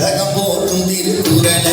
தகப்போக்கும் திருக்குறள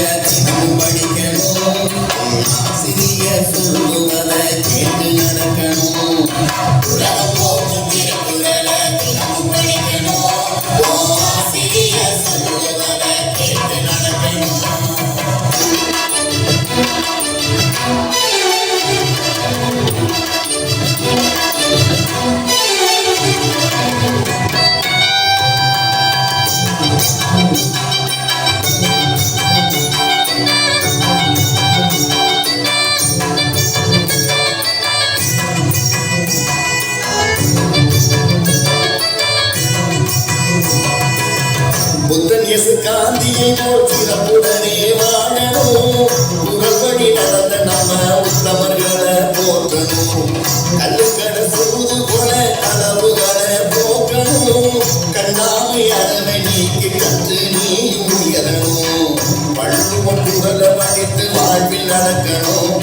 புத்தன் இயேசு காந்தியை போல் சிறப்புடனே வாழணும். குரல்படி நடந்த நம்ம உத்தமர்களை போற்றணும். கல்லுக்கடை சூது போல அளவுகளை போக்கணும். கண்ணாமை அளவை நீக்கி கற்று நீயும் உயரணும். பள்ளுவம் குரலை படித்து வாழ்வில் நடக்கணும்.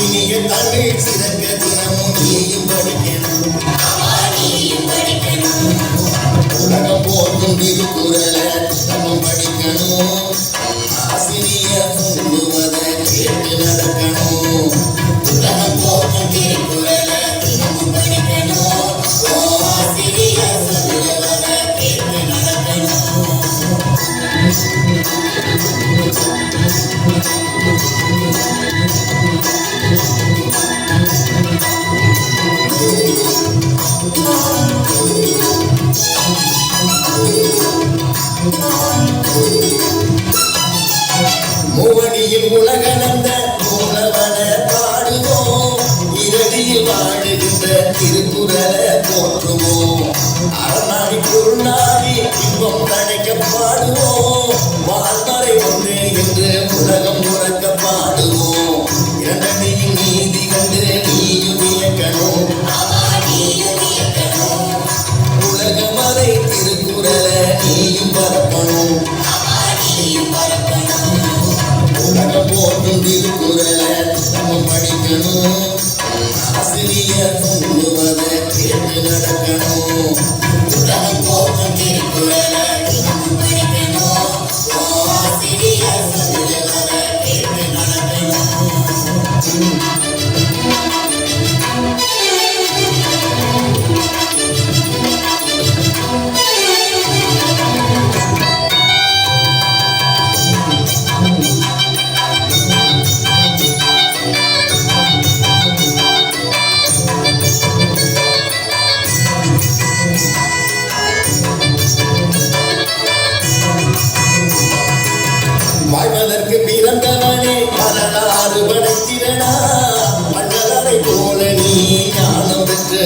இனிய தமிழ் சிறக்க மூவடியில் உலகளந்த மூலவன பாடுவோம் இரடியில் வாழுகின்ற திருக்குறளை போற்றுவோம். அறநாடி பொருளாடி இன்பம் தடைக்க பாடுவோம். வாழ்வரை ஒன்று என்று உலகம் வாழ்வதற்கு பிறந்தவனே வரலாறு படைத்திரனா மன்னரை போல நீ ஞானம் பெற்று